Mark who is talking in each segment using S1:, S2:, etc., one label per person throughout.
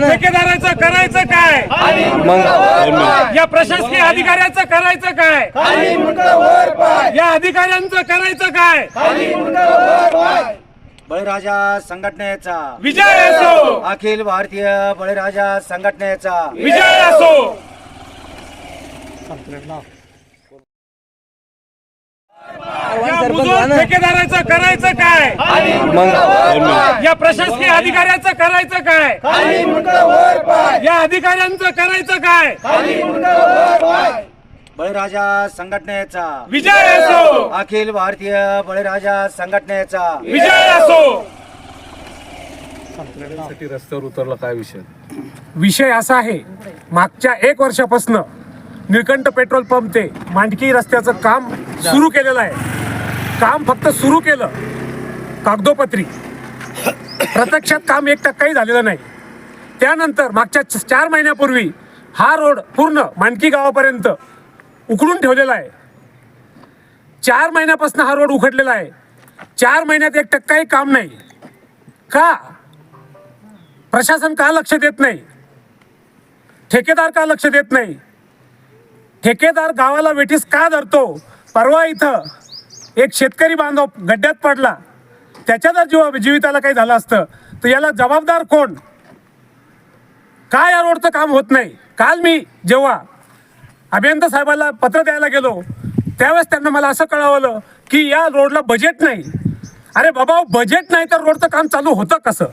S1: ठेकेदाराचं करायचं काय?
S2: मग
S1: या प्रशासकीय अधिकाऱ्याचं करायचं काय? या अधिकाऱ्यांचं करायचं काय?
S3: बळीराजा संघटनेचा.
S1: विजय असो.
S3: अखिल भारतीय बळीराजा संघटनेचा.
S1: विजय असो. ठेकेदाराचं करायचं काय?
S2: मग
S1: या प्रशासकीय अधिकाऱ्याचं करायचं काय? या अधिकाऱ्यांचं करायचं काय?
S3: बळीराजा संघटनेचा.
S1: विजय असो.
S3: अखिल भारतीय बळीराजा संघटनेचा.
S1: विजय असो.
S4: रस्त्यावर उतरला काय विषय?
S1: विषय असा आहे मागच्या एक वर्षापासून निळकंठ पेट्रोल पंप ते मांडकी रस्त्याचं काम सुरू केलेलं आहे. काम फक्त सुरू केलं. कागदोपत्री. प्रत्यक्षात काम एक टक्काही झालेलं नाही. त्यानंतर मागच्या चार महिन्यापूर्वी हा रोड पूर्ण मानकी गावापर्यंत उकडून ठेवलेला आहे. चार महिन्यापासून हा रोड उखडलेला आहे. चार महिन्यात एक टक्काही काम नाही. का? प्रशासन का लक्ष देत नाही? ठेकेदार का लक्ष देत नाही? ठेकेदार गावाला वेठीस का धरतो? परवा इथं एक शेतकरी बांधव गड्ड्यात पडला. त्याच्या जर जीवा जीविताला काही झालं असतं. तर याला जबाबदार कोण? का या रोडचं काम होत नाही. काल मी जेव्हा अभियंता साहेबाला पत्र द्यायला गेलो त्यावेळेस त्यांना मला असं कळवलं की या रोडला बजेट नाही. अरे बाबा बजेट नाही तर रोडचं काम चालू होतं कसं?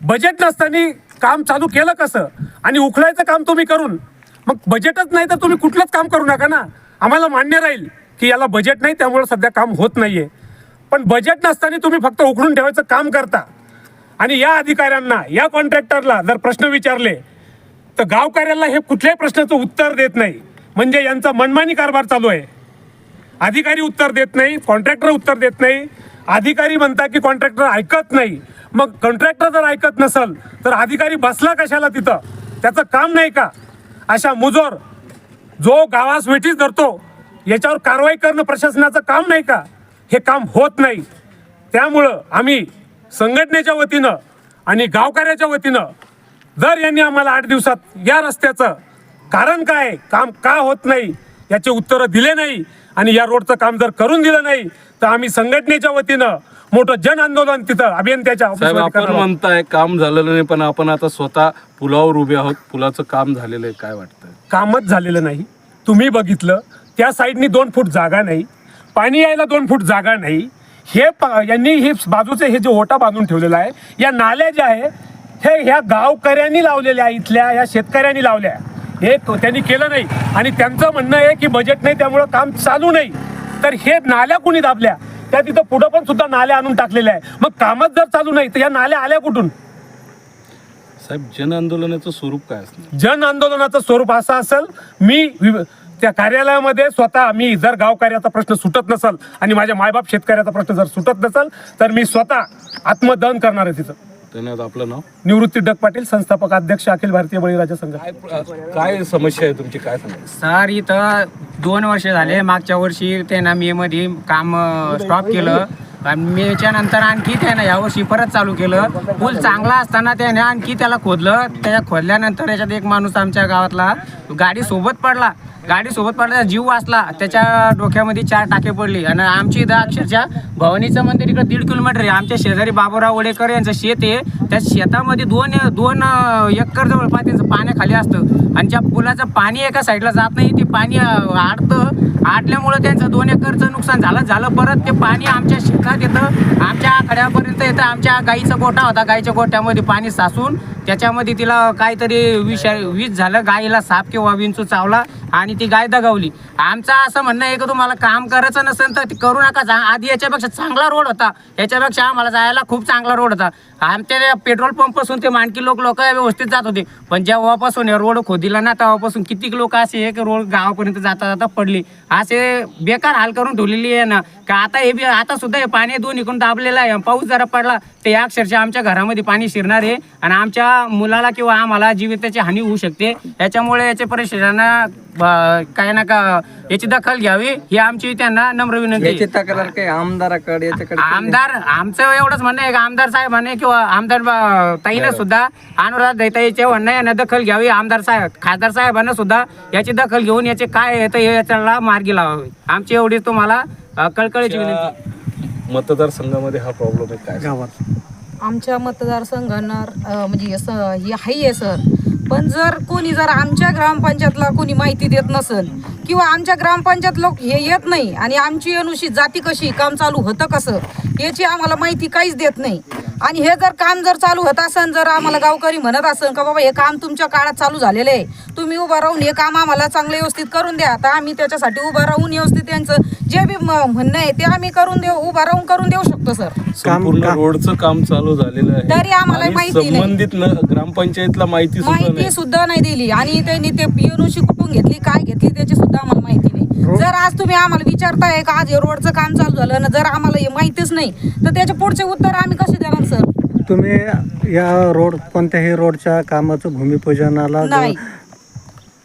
S1: बजेट नसताना काम चालू केलं कसं? आणि उखळायचं काम तुम्ही करून मग बजेटच नाही तर तुम्ही कुठलंच काम करू नका ना? आम्हाला मान्य राहील. की याला बजेट नाही त्यामुळे सध्या काम होत नाहीये. पण बजेट नसताना तुम्ही फक्त उकडून ठेवायचं काम करता. आणि या अधिकाऱ्यांना या कॉन्ट्रॅक्टरला जर प्रश्न विचारले तर गावकऱ्याला हे कुठल्याही प्रश्नाचं उत्तर देत नाही. म्हणजे यांचा मनमानी कारभार चालू आहे. अधिकारी उत्तर देत नाही कॉन्ट्रॅक्टर उत्तर देत नाही. अधिकारी म्हणता की कॉन्ट्रॅक्टर ऐकत नाही. मग कॉन्ट्रॅक्टर जर ऐकत नसल तर अधिकारी बसला कशाला तिथं? त्याचं काम नाही का? अशा मुजोर जो गावास वेठीच धरतो याच्यावर कारवाई करणं प्रशासनाचं काम नाही का? हे काम होत नाही. त्यामुळं आम्ही संघटनेच्या वतीनं आणि गावकऱ्याच्या वतीनं जर यांनी आम्हाला आठ दिवसात या रस्त्याचं कारण काय काम का होत नाही याचे उत्तरं दिले नाही आणि या रोडचं काम जर करून दिलं नाही तर आम्ही संघटनेच्या वतीनं मोठं जन आंदोलन तिथं अभियंत्याच्या
S4: आपण. म्हणताय काम झालेलं नाही पण आपण आता स्वतः पुलावर उभे आहोत. पुलाचं काम झालेलं आहे काय वाटतंय?
S1: कामच झालेलं नाही. तुम्ही बघितलं त्या साईडनी दोन फूट जागा नाही पाणी यायला दोन फूट जागा नाही. हे यांनी हे बाजूचे हे जे ओटा बांधून ठेवलेला आहे या नाल्या ज्या आहे हे ह्या गावकऱ्यांनी लावलेल्या आहे, इथल्या या शेतकऱ्यांनी लावल्या हे त्यांनी केलं नाही. आणि त्यांचं म्हणणं आहे की बजेट नाही त्यामुळं काम चालू नाही. तर हे नाल्या कुणी दाबल्या? त्या तिथं पुढं पण सुद्धा नाल्या आणून टाकलेल्या आहे. मग कामच जर चालू नाही तर या नाल्या आल्या कुठून?
S4: साहेब जन आंदोलनाचं स्वरूप काय असणार?
S1: जन आंदोलनाचं स्वरूप असं असेल मी त्या कार्यालयामध्ये स्वतः मी जर गावकऱ्याचा प्रश्न सुटत नसल आणि माझ्या मायबाप शेतकऱ्याचा प्रश्न जर सुटत नसल तर मी स्वतः आत्मदहन करणार आहे तिथं
S4: धन्यवाद आपलं नाव?
S1: निवृत्ती डग पाटील संस्थापक अध्यक्ष अखिल भारतीय बळीराजा संघ.
S4: काय काय समस्या आहे तुमची? काय
S5: सर इथं दोन वर्ष झाले. मागच्या वर्षी त्यानं मे मध्ये काम स्टॉप केलं. आणि मेच्या नंतर आणखी त्यानं यावर्षी परत चालू केलं. पूल चांगला असताना त्याने आणखी त्याला खोदलं. त्या खोदल्यानंतर याच्यात एक माणूस आमच्या गावातला गाडी सोबत पडला. गाडी सोबत पडला जीव वाचला. त्याच्या डोक्यामध्ये चार टाके पडले. आणि आमची इथं अक्षरशः भवानीचं मंदिर इकडे दीड किलोमीटर आहे. आमच्या शेजारी बाबूराव वडेकर यांचं शेत आहे. त्या शेतामध्ये दोन दोन एकर जवळपास त्यांचं पाण्याखाली असतं. आणि ज्या पुलाचं पाणी एका साईडला जात नाही ते पाणी आडतं. आटल्यामुळं त्यांचं दोन एकरचं नुकसान झालं. झालं परत ते पाणी आमच्या शेतात येतं. आमच्या आखड्यापर्यंत येतं. आमच्या गाईचा गोठा होता. गाईच्या गोठ्यामध्ये पाणी साचून त्याच्यामध्ये तिला काहीतरी विष विष झालं गायीला साप किंवा विंचू चावला आणि ती गाय दगावली. आमचं असं म्हणणं आहे की तुम्हाला काम करायचं नसेल तर करू नका. जा- आधी याच्यापेक्षा चांगला रोड होता. याच्यापेक्षा आम्हाला जायला खूप चांगला रोड होता. आमच्या पेट्रोल पंपपासून ते माणकी लोक लोक व्यवस्थित जात होते. पण जेव्हापासून हे रोड खोदिला ना तेव्हापासून कितीक लोक असे एक रोड गावापर्यंत जाता जाता पडले. असे बेकार हाल करून ठेवलेली आहे ना. का आता हे बी आता सुद्धा हे पाणी दोन इकडून दाबलेलं आहे. पाऊस जरा पडला ते अक्षरशः आमच्या घरामध्ये पाणी शिरणार आहे. आणि आमच्या मुलाला किंवा आम्हाला जीविताची हानी होऊ शकते. त्याच्यामुळे याचे प्रशासनानं अं, काय ना का याची दखल घ्यावी ही आमची त्यांना नम्र विनंती
S6: तक्रार काही आमदाराकडे याच्याकडे?
S5: आमदार आमचं एवढंच म्हणणं आहे. आमदार साहेबांनी किंवा आमदार ताईनं सुद्धा अनुराध दैताईचे म्हणणं यानं दखल घ्यावी. आमदार साहेब खासदार साहेबांना सुद्धा याची दखल घेऊन याचे काय येतं हे याच्याला मार्गी लावावे. आमची एवढी तुम्हाला कळकळीची विनंती
S4: मतदारसंघामध्ये हा प्रॉब्लेम आहे काय?
S7: आमच्या मतदारसंघांना म्हणजे असं हे आहे सर. पण जर कोणी जर आमच्या ग्रामपंचायतला कोणी माहिती देत नसेल किंवा आमच्या ग्रामपंचायत लोक हे येत नाही आणि आमची अनुषित जाती कशी काम चालू होतं कसं याची आम्हाला माहिती काहीच देत नाही. आणि हे जर काम जर चालू होत असेल जर आम्हाला गावकरी म्हणत असेल का बाबा हे काम तुमच्या काळात चालू झालेलं आहे तुम्ही उभं राहून हे काम आम्हाला चांगलं व्यवस्थित करून द्या. तर आम्ही त्याच्यासाठी उभं राहून व्यवस्थित त्यांचं जे बी म्हणणं आहे ते आम्ही करून देऊ उभं राहून करून देऊ शकतो सर.
S4: संपूर्ण रोडचं काम चालू झालेलं आहे.
S7: तरी आम्हाला
S4: आणि
S7: माहिती नाही.
S4: संबंधित न- ग्रामपंचायतला माहिती सुद्धा
S7: माहिती
S4: नाही.
S7: सुद्धा नाही दिली. आणि त्यांनी ते पिओनुशी कुठून घेतली काय घेतली त्याची सुद्धा आम्हाला माहिती नाही. जर आज तुम्ही आम्हाला विचारताय का आज हे रोडचं काम चालू झालं ना जर आम्हाला हे माहितीच नाही तर त्याचे पुढचे उत्तर आम्ही कसे देणार सर?
S8: तुम्ही या रोड कोणत्याही रोडच्या कामाचं भूमिपूजनाला
S7: नाही.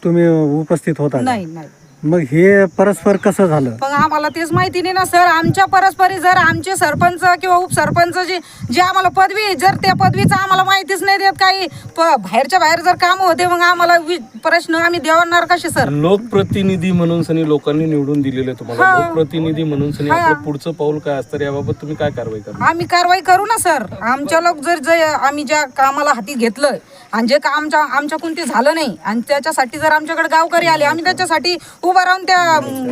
S8: तुम्ही उपस्थित होता का?
S7: नाही नाही.
S8: मग हे परस्पर कसं झालं?
S7: पण आम्हाला तेच माहिती नाही ना सर. आमच्या परस्परी जर आमचे सरपंच किंवा उपसरपंच जे जे आम्हाला पदवी आहे, जर त्या पदवीचं आम्हाला माहितीच नाही देत काही प- बाहेरच्या बाहेर जर काम होते मग आम्हाला वि- प्रश्न आम्ही देणार कसे सर?
S4: लोकप्रतिनिधी म्हणून सनी लोकांनी निवडून दिलेले तुम्हाला.
S7: हा.
S4: लोकप्रतिनिधी म्हणून सनी
S7: हा.
S4: आपलं पुढचं पाऊल काय असतं याबाबत तुम्ही काय कारवाई करणार?
S7: आम्ही कारवाई करू ना सर. आमच्या लोक जर जे आम्ही ज्या कामाला हाती घेतलं आणि जे काम आमच्या आमच्याकडून ते झालं नाही आणि त्याच्यासाठी जर आमच्याकडे गावकरी आले आम्ही त्याच्यासाठी उभं राहून त्या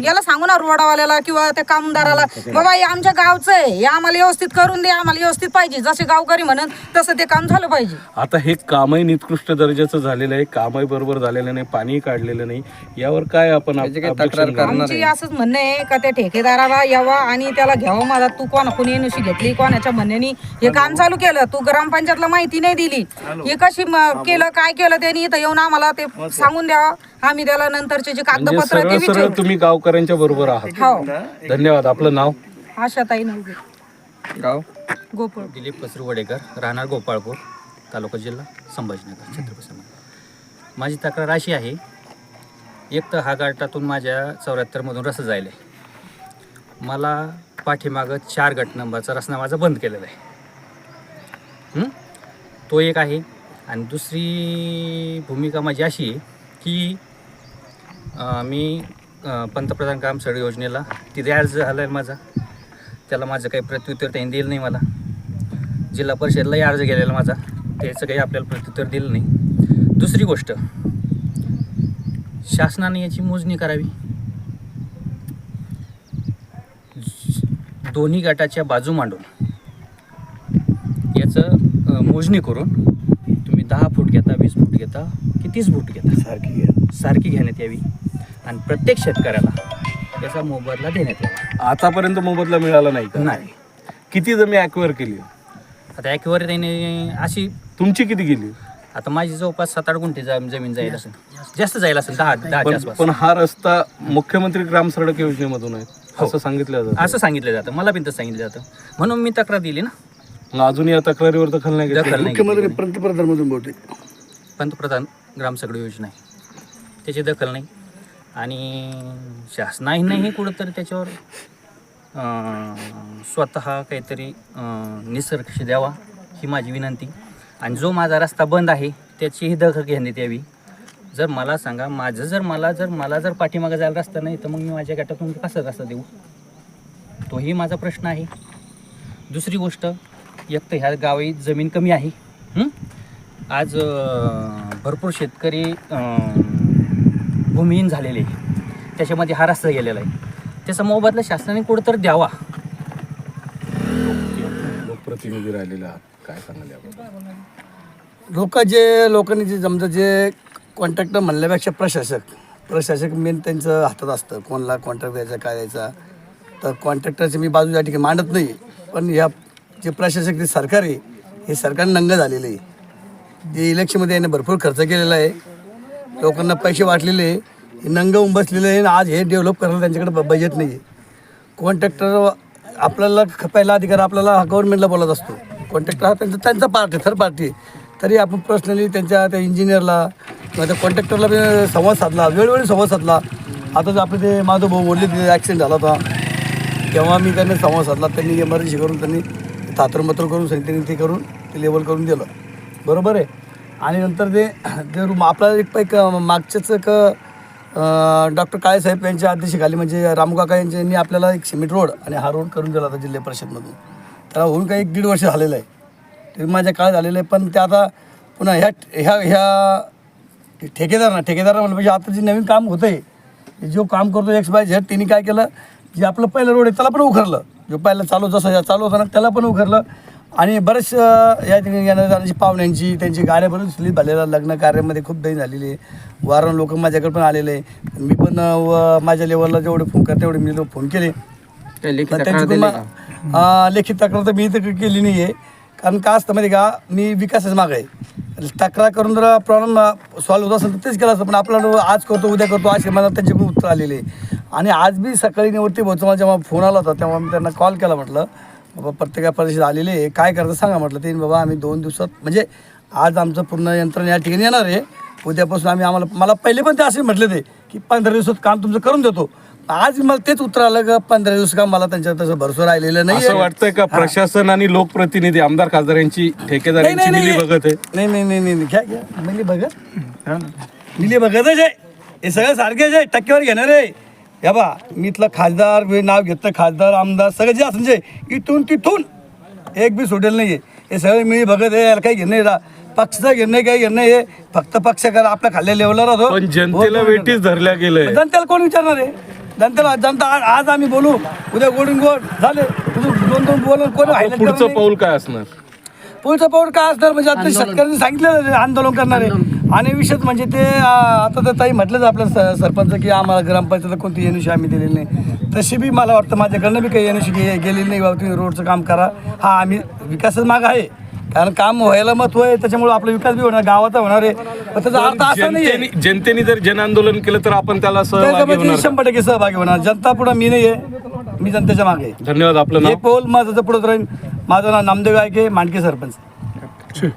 S7: याला सांगू ना रोडावाल्याला किंवा त्या कामदाराला बाबा हे आमच्या गावचं आहे. हे आम्हाला व्यवस्थित करून दे आम्हाला व्यवस्थित पाहिजे. जसे गावकरी म्हणत तसं ते काम झालं पाहिजे.
S4: आता हे कामही निकृष्ट दर्जाचं झालेलं आहे. कामही बरोबर झालेलं नाही. पाणी काढलेलं नाही. यावर काय आपण
S6: याची काही
S4: objection
S6: तक्रार
S4: करणार?
S6: करणार
S7: आमची असंच म्हणणं आहे का त्या ठेकेदाराला यावा आणि त्याला घ्यावं. माझा तू कोणा? कोणी नुशी घेतली? कोणाच्या म्हणण्यानी? हे काम चालू केलं. तू ग्रामपंचायतला माहिती नाही दिली. हे कशी म- केलं काय केलं त्यांनी इथं येऊन आम्हाला ते सांगून द्यावं. आम्ही त्याला नंतरचे जे
S4: म्हणजे
S7: कागदपत्र ते
S4: सरळ सरळ
S7: विचारू
S4: तुम्ही गावकऱ्यांच्या बरोबर आहात.
S7: हो.
S4: धन्यवाद. आपलं नाव?
S7: आशाताई नवगे.
S6: गाव?
S7: गोकुळ
S9: दिलीप कसरू वडेकर राहणार गोपाळपूर तालुका जिल्हा संभाजीनगर छत्रपती संभाजी. माझी तक्रार अशी आहे एक तर हा घाटातून माझ्या चौऱ्याहत्तरमधून रस्ता जायला. आहे मला पाठीमागं चार गट नंबरचा रस्ता माझा बंद केलेला आहे. हं? तो एक आहे. आणि दुसरी भूमिका माझी अशी आहे की मी पंतप्रधान काम सड योजनेला तिथे अर्ज झाला आहे माझा. त्याला माझं काही प्रत्युत्तर त्यांनी दिलं नाही मला. जिल्हा परिषदलाही अर्ज गेलेला माझा. त्याचं काही आपल्याला प्रत्युत्तर दिलं नाही. दुसरी गोष्ट शासनाने याची मोजणी करावी. दोन्ही गटाच्या बाजू मांडून याचं मोजणी करून तुम्ही दहा फूट घेता वीस फूट घेता की तीस फूट घेता? सारखी सारखी घेण्यात यावी. आणि प्रत्येक शेतकऱ्याला याचा मोबदला देण्यात यावा
S4: आतापर्यंत मोबदला मिळाला नाही का?
S9: नाही.
S4: किती जमीन ॲक्वायर केली?
S9: आता ॲक्युअर त्याने अशी
S4: तुमची किती गेली
S9: आता माझी जवळपास सात आठ गुंठे जा- जमीन जाईल असेल. जास्त जाईल असेल दहा दहाच्या
S4: पण हा रस्ता मुख्यमंत्री ग्राम सडक योजनेमधून आहे असं सांगितलं जातं.
S9: असं सांगितलं जातं. मला पण तसं सांगितलं जातं. म्हणून मी तक्रार दिली ना.
S4: मग अजून या तक्रारीवर दखल नाही घेतली?
S9: दखल नाही घेतली. कोणी. पंतप्रधान ग्राम सगळी योजना आहे. त्याची दखल नाही. आणि शासनानेही कुठंतरी त्याच्यावर स्वतः काहीतरी अं, निसर्ग द्यावा ही माझी विनंती. आणि जो माझा रस्ता बंद आहे त्याचीही दखल घेण्यात यावी. जर मला सांगा माझं जर मला जर मला जर पाठीमागं जायला रस्ता नाही तर मग मी माझ्या गटातून कसा रस्ता देऊ? तोही माझा प्रश्न आहे. दुसरी गोष्ट एक तर ह्या गावी जमीन कमी आहे. आज भरपूर शेतकरी भूमिहीन झालेले आहे. त्याच्यामध्ये हा रस्ता गेलेला आहे. त्याचा मोबदला शासनाने कुठंतरी द्यावा.
S4: लोकप्रतिनिधी राहिलेले काय सांगाल याबद्दल?
S10: लोक जे लोकांनी जे समजा जे कॉन्ट्रॅक्टर म्हणल्यापेक्षा प्रशासक. प्रशासक मेन त्यांचं हातात असतं. कोणाला कॉन्ट्रॅक्ट द्यायचा काय द्यायचा. तर कॉन्ट्रॅक्टरची मी बाजू या ठिकाणी मांडत नाही. पण या जे प्रशासक जे सरकार आहे हे सरकार नंग झालेलं आहे. जे इलेक्शनमध्ये याने भरपूर खर्च केलेला आहे. लोकांना पैसे वाटलेले नंग हे बसलेले आहे आणि आज हे डेव्हलप करायला त्यांच्याकडे ब- बजेट नाही आहे कॉन्ट्रॅक्टर आपल्याला ख- पहिला अधिकार आपल्याला गव्हर्नमेंटला बोलत असतो. कॉन्ट्रॅक्टर हा त्यांचा त्यांचा पार्टी थर्ड पार्टी तरी आपण पर्सनली त्यांच्या त्या इंजिनियरला किंवा त्या कॉन्ट्रॅक्टरला बी संवाद साधला वेळोवेळी संवाद साधला. आता जर आपले ते माझं भाऊ वडले तिथे ॲक्सिडेंट झाला होता. तेव्हा मी त्यांनी संवाद साधला. त्यांनी एमर्जन्सी करून त्यांनी तात्रमत्र करून सांगितलं त्यांनी ते करून ते लेवल करून दिलं. बरोबर आहे? आणि नंतर ते ते रूम आपला एक एक मागच्याच एक डॉक्टर काळेसाहेब यांच्या अध्यक्षतेखाली म्हणजे रामकाका यांच्यानी आपल्याला एक सिमेंट रोड आणि हा रोड करून दिला होता जिल्हा परिषदमधून. त्याला होऊन काही एक दीड वर्ष झालेलं आहे. ते माझ्या काळ झालेलं आहे पण ते आता पुन्हा ह्या ह्या ह्या ठेकेदार ना ठेकेदार म्हणलं पाहिजे आता जे नवीन काम होतं आहे जो काम करतो एक्स बाय झेड त्यांनी काय केलं जे आपलं पहिलं रोड आहे त्याला पण उखरलं. जो पहिलं चालू जसं चालू होता ना त्याला पण उखरलं. आणि बरेच या ठिकाणी येणाऱ्या जाण्याची पाहुण्यांची त्यांची गाड्या बरेच स्लीप झालेल्या लग्न कार्यामध्ये खूप दही झालेली आहे. वारं लोक माझ्याकडे पण आलेले मी पण व माझ्या लेवलला जेवढे फोन करते तेवढे मी फोन केले. त्यांची पण अं, लेखी तक्रार तर मी तर केली नाही आहे कारण का असतं माहिती का? मी विकासाच माग आहे. तक्रार करून जर प्रॉब्लेम सॉल्व्ह होत असेल तर तेच केलं असतं. पण आपल्याला आज करतो उद्या करतो असे मला त्यांच्याकडून उत्तर आलेले आहे. आणि आज बी सकाळी निवृत्ती भाऊचा मला जेव्हा फोन आला होता तेव्हा मी त्यांना कॉल केला म्हटलं. बाबा प्रत्येका परिषद आलेले आहे. काय करतं सांगा म्हटलं ते. बाबा आम्ही दोन दिवसात म्हणजे आज आमचं पूर्ण यंत्रणा या ठिकाणी येणार आहे. उद्यापासून आम्ही आम्हाला मला पहिले पण ते असे म्हटले ते की पंधरा दिवसात काम तुमचं करून देतो. आज मला तेच उत्तर आलं का पंधरा दिवस काम मला त्यांच्या तसं भरसं राहिलेलं नाही
S4: असं वाटतंय का? प्रशासन आणि लोकप्रतिनिधी आमदार खासदार यांची ठेकेदारांची मिली बघत आहे.
S10: नाही नाही नाही नाही घ्या घ्या. मिली बघत मिली बघतच आहे. हे सगळं सारखेच आहे. टक्केवर घेणार आहे. या बा मी इथलं खासदार वे नाव घेतं खासदार आमदार सगळं जे असं जे इथून तिथून एक बी सोडेल नाही आहे हे सगळे मिळी बघत आहे याला काही घेणं नाही रा- पक्षाचं घेणं नाही काही घेणं नाही आहे फक्त पक्ष करा आपल्या खाल्ल्या लेवलला राहतो.
S4: पण जनतेला वेटीस धरल्या गेलंय.
S10: जनतेला कोण विचारणार आहे? जनतेला जनता आज आज आम्ही बोलू उद्या गोडून गोड झाले. दोन दोन बोलून कोण highlight करणार
S4: पुढचं
S10: नाही.
S4: पाऊल काय असणार?
S10: पुढचं पाऊल काय असणार? म्हणजे आता शेतकऱ्यांनी सांगितलं आंदोलन करणारे. आणि विशेष म्हणजे ते आता तर ताई म्हटलंच आपल्या स- सरपंच की आम्हाला ग्रामपंचायतला कोणती एनशी आम्ही दिलेली नाही. तशी बी मला वाटतं माझ्याकडनं बी काही एनशी गेलेली नाही बाबा तुम्ही रोडचं काम करा. हा आम्ही विकासच माग आहे. कारण काम व्हायला महत्त्व आहे त्याच्यामुळे आपला विकास बी होणार गावाचा होणार आहे. पण त्याचा अर्थ असा नाही
S4: जनतेने जर जन आंदोलन केलं तर आपण त्याला?
S10: शंभर टक्के सहभागी होणार. जनता पुढं मी नाही आहे मी जनतेच्या मागे
S4: धन्यवाद आपलं
S10: हे पोल माझं पुढं राहील. माझं नाव नामदेव गायके मांडके सरपंच.